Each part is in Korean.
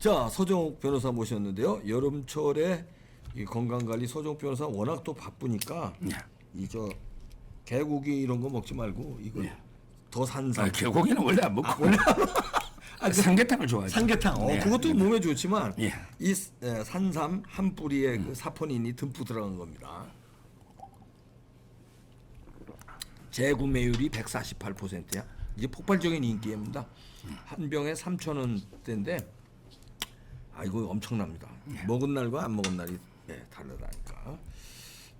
자 서정욱 변호사 모셨는데요. 여름철에 이 건강관리 서정욱 변호사 워낙 또 바쁘니까 예. 이저 개고기 이런 거 먹지 말고 이거 더 산삼. 아, 개고기는 원래 안 먹고 원래 삼계탕을 좋아하죠. 삼계탕. 어, 네. 그것도 몸에 좋지만 예. 이 스- 에, 산삼 한 뿌리에 그 사포닌이 듬뿍 들어간 겁니다. 재구매율이 148%야. 이게 폭발적인 인기입니다. 한 병에 3,000원대인데 아 이거 엄청납니다. 먹은 날과 안 먹은 날이 예, 다르다니까.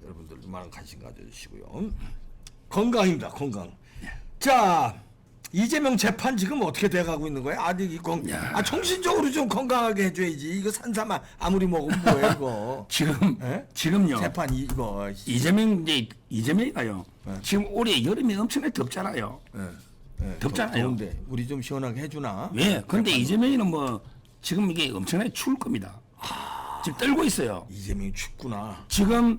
여러분들도 많은 관심 가져주시고요. 건강입니다. 건강. 자 이재명 재판 지금 어떻게 돼가고 있는 거야? 아직 이 건, 야. 아 정신적으로 좀 건강하게 해줘야지. 이거 산삼 아- 아무리 먹으면 뭐야 이거. 지금 예? 지금요 재판 이- 이거. 이재명 이제 이재명이가요. 지금 올해 여름이 엄청나게 덥잖아요. 예, 예, 덥잖아요. 더운데 우리 좀 시원하게 해주나? 왜? 근데 이재명이는 뭐 지금 이게 엄청나게 추울 겁니다. 지금 떨고 있어요. 이재명이 춥구나. 지금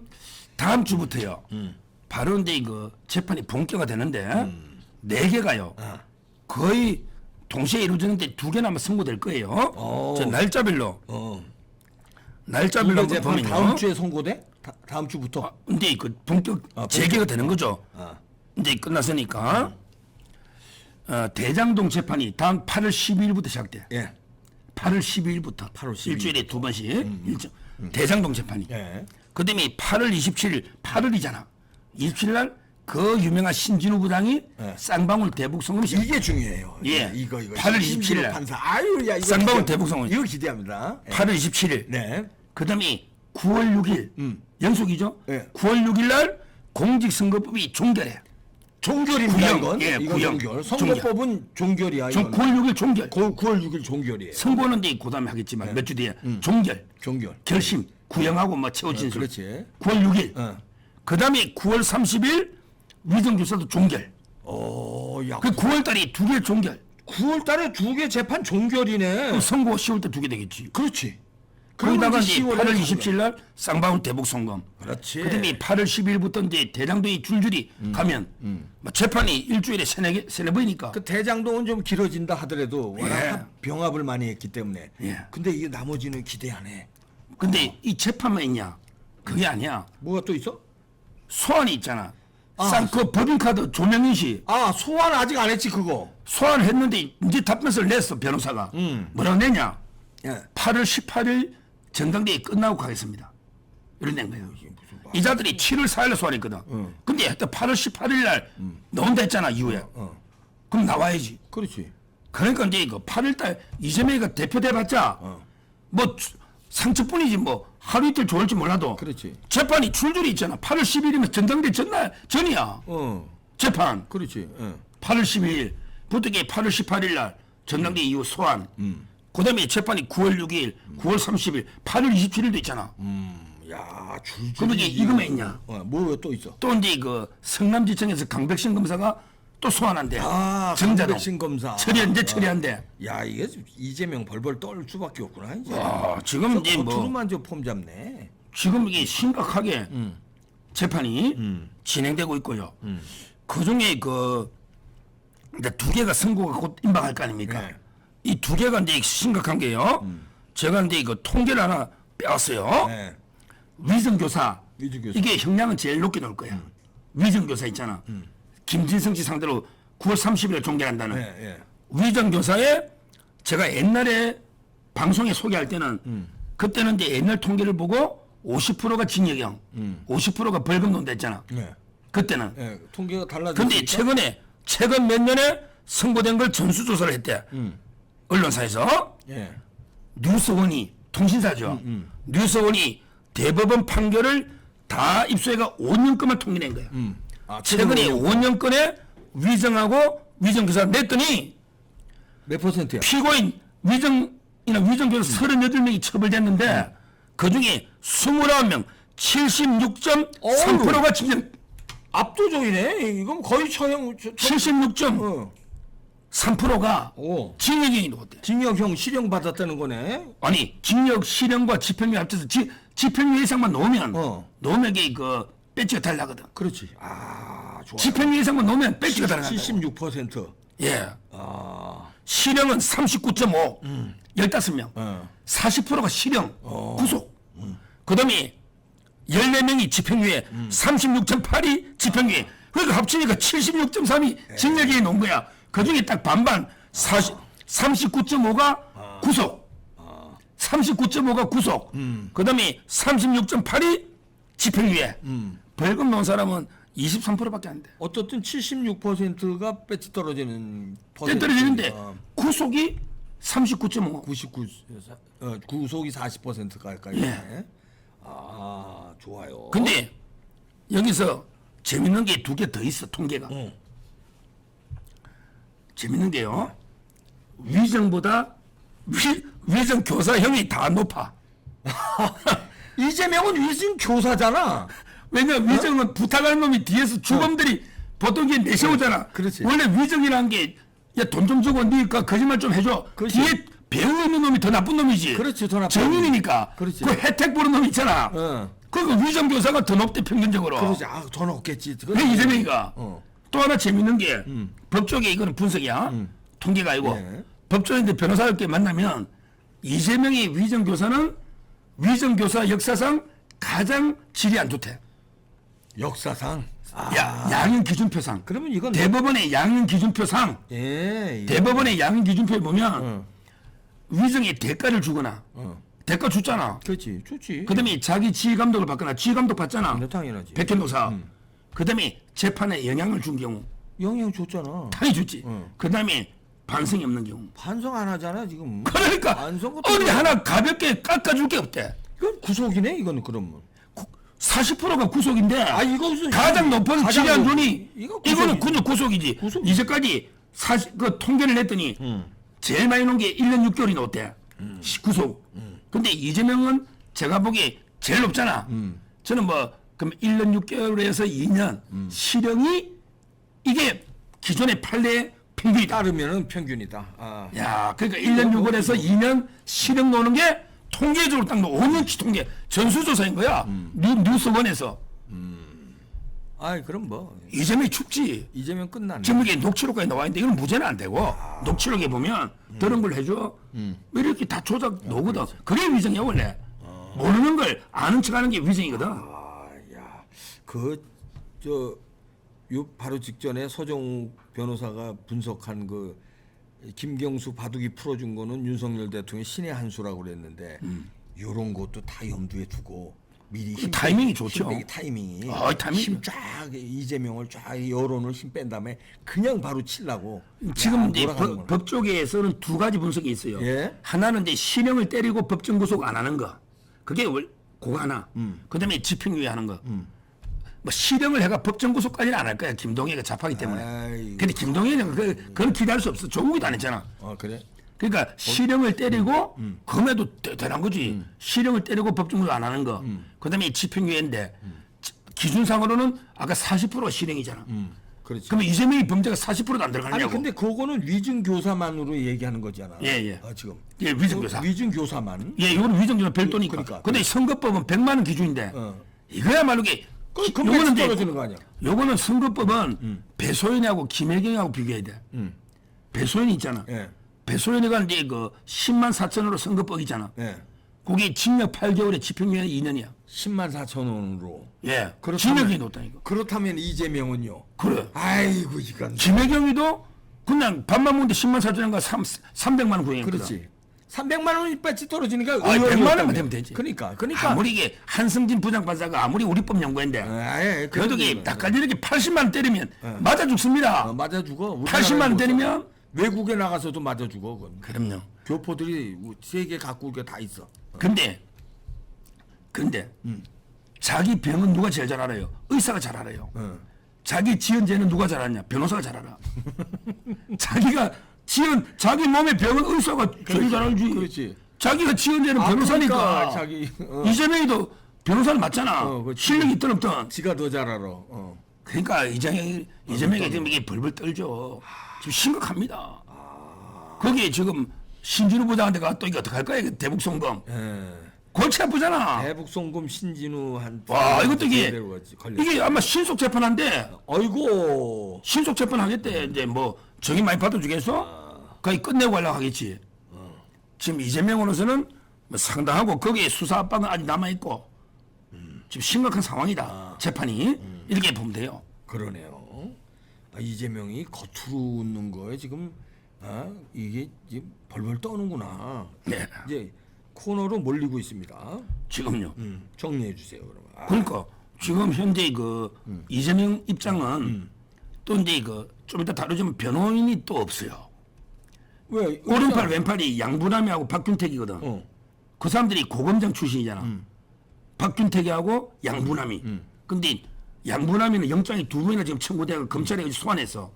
다음 주부터요. 음. 바로 이제 이거 재판이 본격화 되는데 네 개가요. 아. 거의 동시에 이루어지는데 두 개나 아마 선고될 거예요. 어. 저 날짜별로 어. 날짜별로 이거 한번 재판 보면요. 다음 주에 선고돼? 다, 다음 주부터. 아, 근데 그 본격. 재개가 되는 거죠. 아. 이제 끝났으니까 어, 대장동 재판이 다음 8월 12일부터 시작돼. 예. 8월 12일부터 8월 12일. 일주일에 두 번씩 일정 대장동 재판이. 예. 그다음에 8월 27일 8월이잖아. 27일 날 그 유명한 신진우 부장이 예. 쌍방울 대북 시 이게 중요해요. 예. 이거 이거. 8월 27일 신진호 날. 판사. 아유 야 이거. 쌍방울 기대- 대북성원. 이거 기대합니다. 예. 8월 27일. 네. 그다음에 9월 6일 연속이죠. 예. 9월 6일 날 공직선거법이 종결해. 종결입니다 구형, 이건. 예, 이건 구형. 종결. 선거법은 종결 이야 종, 이건. 9월 6일 종결. 9월 6일 종결이에요. 선거는 이제 그다음에 하겠지만 몇 주 뒤에 종결. 종결. 결심 구형하고 뭐 최후 진술. 그렇지. 9월 6일. 어. 그다음에 9월 30일 위정 조사도 종결. 어, 야. 그 9월 달이 두 개 종결. 9월 달에 두 개 재판 종결이네. 그럼 선거 10월 때 두 개 되겠지. 그렇지. 거기다가 이제 이제 10월에 8월 선거. 27일 날 쌍방울 대북 선거. 그렇지. 그다음에 8월 12일부터 이제 대장동이 줄줄이 가면 뭐 재판이 일주일에 세네 개 세네 번이니까. 그 대장동은 좀 길어진다 하더라도 워낙 예. 합- 병합을 많이 했기 때문에. 예. 근데 이 나머지는 기대하네. 근데 이 재판만 있냐? 그게 아니야. 뭐가 또 있어? 소환이 있잖아. 아. 쌍그 법인카드 조명인 씨 아 소환 아직 안 했지 그거. 소환했는데 이제 답변서를 냈어 변호사가. 음. 뭐라고 냈냐? 예. 8월 18일 전당대회 끝나고 가겠습니다. 이런 낸 거예요. 이 자들이 7월 4일에 소환했거든. 응. 근데 하여튼 8월 18일 날 나온다 했잖아 이후에. 어. 그럼 나와야지. 그렇지. 그러니까 이제 이거 8일 달 이재명이가 대표 돼봤자 어. 뭐 주- 상처뿐이지 뭐 하루 이틀 좋을지 몰라도 그렇지. 재판이 줄줄이 있잖아. 8월 10일이면 전당대 전날 전이야. 어. 재판. 그렇지. 예. 8월 12일 부득이 8월 18일 날 전당대 이후 소환. 그 다음에 재판이 9월 6일, 9월 30일, 8월 27일도 있잖아. 야 줄줄이. 그럼 이게 이거만 있냐? 어, 뭐또 있어? 또 이제 그 성남지청에서 강백신 검사가 또 소환한대. 아 정자동. 강백신 검사. 처리 언제 아. 처리한대. 야 이게 이재명 벌벌 떨 수밖에 없구나 이제. 아, 지금 이제 뭐 겉으로만 저 폼 잡네. 지금 이게 심각하게 재판이 진행되고 있고요. 그 중에 그 이제 두 개가 선고가 곧 임박할 거 아닙니까? 네. 이 두 개가 이제 심각한 게요. 제가 이제 그 통계를 하나 빼왔어요. 네. 위정교사. 위정교사. 이게 형량은 제일 높게 나올 거야. 위정교사 있잖아. 김진성 씨 상대로 9월 30일에 종결한다는. 예, 예. 위정교사에 제가 옛날에 방송에 소개할 때는 그때는 이제 옛날 통계를 보고 50%가 징역형, 50%가 벌금 논다 했잖아. 예. 그때는. 예. 통계가 달라졌 근데 최근에 최근 몇 년에 선고된 걸 전수조사를 했대. 언론사에서 예. 뉴스원이 통신사죠. 뉴스원이 대법원 판결을 다 입수해가 5년권만 통일한 거야. 아, 최근에 5년권에 위정하고 위정 교사 냈더니 몇 퍼센트야? 피고인 위정이나 위정 교사 38명이 처벌됐는데 그 중에 29명 76.3%가 징역 압도적이네. 이건 거의 처형. 저, 저, 76.3%가 어. 오. 징역형이 나왔대. 징역형 실형 받았다는 거네. 아니 징역 실형과 집행유예 합쳐서 지, 집행유예 이상만 놓으면 어. 이게 그 배지가 달라거든. 그렇지. 아, 좋아. 집행유예 이상만 놓으면 배지가 달라간다. 76%. 예. 아. 실형은 39.5, 15명. 어. 40%가 실형, 구속. 그 다음에 14명이 집행유예, 36.8이 집행유예. 그러니까 합치니까 76.3이 징역에 놓은 거야. 그 중에 딱 반반, 40, 39.5가 구속. 39.5가 구속. 그 다음에 36.8이 집행유예. 벌금 놓은 사람은 23%밖에 안 돼. 어쨌든 76%가 배치 떨어지는 떼 떨어지는데 어, 구속이 39.5. 99 어, 구속이 40% 가까이. 예. 되네. 아 좋아요. 근데 여기서 재밌는 게 두 개 더 있어 통계가. 어. 재밌는 게요. 위정보다 위, 위정 교사형이 다 높아. 이재명은 위증 교사잖아. 왜냐 위정은 부탁하는 놈이 뒤에서 주범들이 보통 이게 내세우잖아. 어. 그렇지. 원래 위정이라는 게야돈 좀 주고 니가 거짓말 좀 해줘. 그렇지. 뒤에 배우 있는 놈이 더 나쁜 놈이지. 그렇지, 더 나쁜 정인이니까. 그렇지. 그 혜택 보는 놈 있잖아. 어. 그 위정 교사가 더 높대 평균적으로. 그러지. 아, 돈 없겠지. 왜 이재명이가 어. 또 하나 재밌는 게 법조계 이거는 분석이야 통계가 아니고 예. 법조인데 변호사롭게 만나면 이재명의 위정교사는 위정교사 역사상 가장 질이 안 좋대 역사상. 아, 야, 양형 기준표상 그러면 이건 대법원의 양형 기준표상 예. 예. 대법원의 양형 기준표에 보면 어. 위정에 대가를 주거나 어. 대가 줬잖아 그렇지. 좋지. 그 다음에 자기 지휘 감독을 받거나 지휘 감독 받잖아 네, 당연하지. 백현도사 그 다음에 재판에 영향을 준 경우 영향 줬잖아. 당연히 줬지. 응. 그 다음에 반성이 없는 경우. 반성 안 하잖아 지금. 그러니까 반성 같은 어디 거. 하나 가볍게 깎아줄 게 없대. 이건 구속이네 이거는 그러면. 40%가 구속인데 아 이거 무슨 가장 높은 가장 질의한 높- 존이 이거 이거는 구속이지. 그냥 구속이지. 구속. 이제까지 사실 그 통계를 냈더니 제일 많이 놓은 게 1년 6개월이 놓대. 시- 구속. 근데 이재명은 제가 보기에 제일 높잖아. 저는 뭐 그럼 1년 6개월에서 2년 실형이 이게 기존의 판례 평균이다. 따르면은 평균이다. 아. 야, 그러니까 1년 6월에서 2년 실형 노는 게 통계적으로 딱 5년치 통계 전수조사인 거야. 뉴, 뉴스원에서 아이 그럼 뭐 이재명이 춥지. 이재명 끝났네. 지금 이게 녹취록까지 나와 있는데 이건 무죄는 안 되고 녹취록에 보면 들은 걸 해줘. 왜 이렇게 다 조작 노거든. 그게 위정이야 원래. 모르는 걸 아는 척하는 게 위정이거든. 그저 요 바로 직전에 서정욱 변호사가 분석한 그 김경수 바둑이 풀어준 거는 윤석열 대통령의 신의 한 수라고 그랬는데 요런 것도 다 염두에 두고 미리 힘그 타이밍이 좋죠. 힘 타이밍이 어, 타이밍이 힘쫙 이재명을 쫙 여론을 힘 뺀 다음에 그냥 바로 치려고 지금 야, 이제 법. 법조계에서는 두 가지 분석이 있어요. 예. 하나는 이제 실형을 때리고 법정 구속 안 하는 거. 그게 월- 그거 하나. 음. 그다음에 집행유예 하는 거. 뭐 실형을 해가 법정 구속까지는 안 할 거야. 김동희가 잡하기 때문에. 아이고. 근데 김동희는 그, 그건 기대할 수 없어. 조국이도 안 했잖아. 어 그래 그러니까 실형을 때리고 음. 그럼에도 대- 대단한 거지. 실형을 때리고 법정 구속 안 하는 거. 음. 그다음에 집행유예인데 지- 기준상으로는 아까 40%가 실형이잖아. 음 그렇지 그러면 이재명이 범죄가 40%도 안 들어가냐고. 근데 그거는 위증 교사만으로 얘기하는 거잖아 예, 예. 아, 지금 예, 위증교사. 위증 교사만 예, 이거는 위정조사 별도니까. 그러니까. 근데 선거법은 100만 원 기준인데 어. 이거야말로 이게 그 요거는 이제 떨어지는 거 아니야? 요거는 선거법은 배소연하고 김혜경하고 비교해야 돼. 음. 배소연이 있잖아. 예. 배소연이가 이제 그 10만 4천으로 선거법이잖아. 예. 그게 징역 8개월에 집행유예 2년이야. 10만 4천 원으로. 예. 징역이 높다니까. 그렇다면 이재명은요. 그래. 아이고 이건. 김혜경이도 그냥 밥만 먹는데 10만 4천인가 3, 300만 원 구형했거든. 그렇지. 300만 원이 배치 떨어지니까 의원이 100만 원만. 되면 되지. 그러니까 그러니까. 아무리 이게 한승진 부장판사가 아무리 우리법 연구인데 아 예 그래도 이게 닭까지 이렇게 80만 원 때리면 맞아 죽습니다. 어, 맞아 죽어. 80만 원 때리면 외국에 나가서도 맞아 죽어. 그건. 그럼요. 교포들이 세계 각국에 다 있어. 근데 근데 자기 병은 누가 제일 잘 알아요? 의사가 잘 알아요. 어. 자기 지은 죄는 누가 잘 알냐? 변호사가 잘 알아. 자기가 지은 자기 몸의 병은 의사가 제일 잘 알지. 그렇지. 자기가 지은 죄는 아, 변호사니까. 그러니까 자기, 어. 이재명이도 변호사는 맞잖아. 어, 그렇지. 실력이 있든 없든. 지가 더 잘 알아. 어. 그러니까 이재명이 이재명이 지금 이게 벌벌 떨죠. 지금 심각합니다. 거기에 지금 신진우 부장한테 가 또 이거 어떡할 거야? 이거 대북 송금. 예. 골치 아프잖아. 대북 송금 신진우 한 와 이것도 이게. 이게 아마 신속 재판한데 어이고 신속 재판 하겠대 이제 뭐 정이 많이 받아주겠어? 거의 끝내고 하려고 하겠지. 지금 이재명으로서는 뭐 상당하고 거기에 수사 압박은 아직 남아 있고 지금 심각한 상황이다 재판이 이렇게 보면 돼요. 그러네요. 아, 이재명이 겉으로 웃는 거에 지금 아, 이게 지금 벌벌 떠는구나. 네. 이제 코너로 몰리고 있습니다. 지금요. 음, 정리해 주세요. 그러면. 아, 그러니까 지금 현재 그 이재명 입장은 또 이제 그좀 이따 다루지만 변호인이 또 없어요. 왜 오른팔 왼팔이 양분함이하고 박균택이거든. 어. 그 사람들이 고검장 출신이잖아. 박균택이하고 양분함이. 근데 양분함이는 영장이 두 번이나 지금 청구돼가 검찰에 소환했어.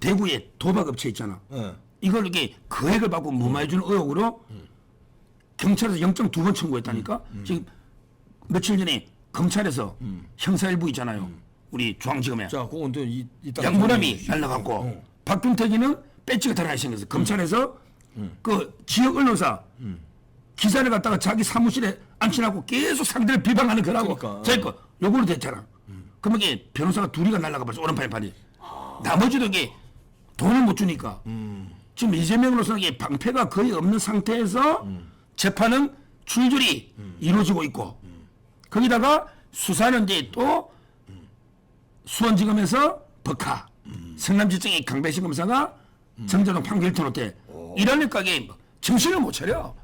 대구에 도박업체 있잖아. 예. 이걸 이렇게 거액을 받고 무마해주는 의혹으로 경찰에서 영장 두 번 청구했다니까. 지금 며칠 전에 검찰에서 형사일부 있잖아요. 우리 중앙지검에 자, 그건 또 이, 이따 양분함이 날라갔고 박균택이는 배지가 달아나 생겼어. 검찰에서 그 지역 언론사 기사를 갖다가 자기 사무실에 앉혀놓고 계속 상대를 비방하는 거라고. 그러니까. 제거 요걸로 됐잖아. 그러면 이게 변호사가 둘이가 날라가 버렸어. 오른팔 팔이. 나머지도 이게 돈을 못 주니까 지금 이재명으로서는 이게 방패가 거의 없는 상태에서 재판은 줄줄이 이루어지고 있고 거기다가 수사는 이제 또 수원지검에서 법카 성남지청의 강배신 검사가 정전호 판결 터놓대 이러니까 이게 정신을 못 차려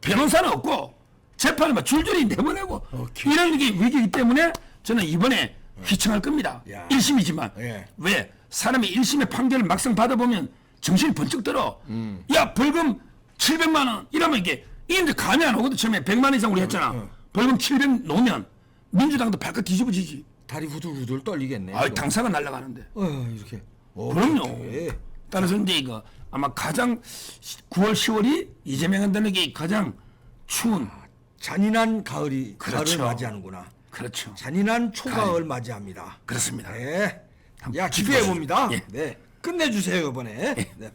변호사는 없고 재판을 막 줄줄이 내보내고 이런 게 위기이기 때문에 저는 이번에 휘청할 겁니다 야. 1심이지만 예. 왜 사람이 1심의 판결을 막상 받아보면 정신이 번쩍 들어 음. 야 벌금 700만 원 이러면 이게 이인데 감이 안 오거든 처음에 100만 원 이상 우리 했잖아 벌금 700 놓으면 민주당도 발끝 뒤집어지지 다리 후들후들 떨리겠네. 아. 당사가 날아가는데 어, 이렇게. 어, 그럼요. 그렇게. 따라서 이제 이거 아마 가장 9월 10월이 이재명한테는 가장 추운 잔인한 가을이 그렇죠. 가을을 맞이하는구나. 그렇죠 잔인한 초가을 맞이합니다. 그렇습니다 네. 한번 야 기대해 봅니다. 예. 네. 끝내주세요 이번에. 네.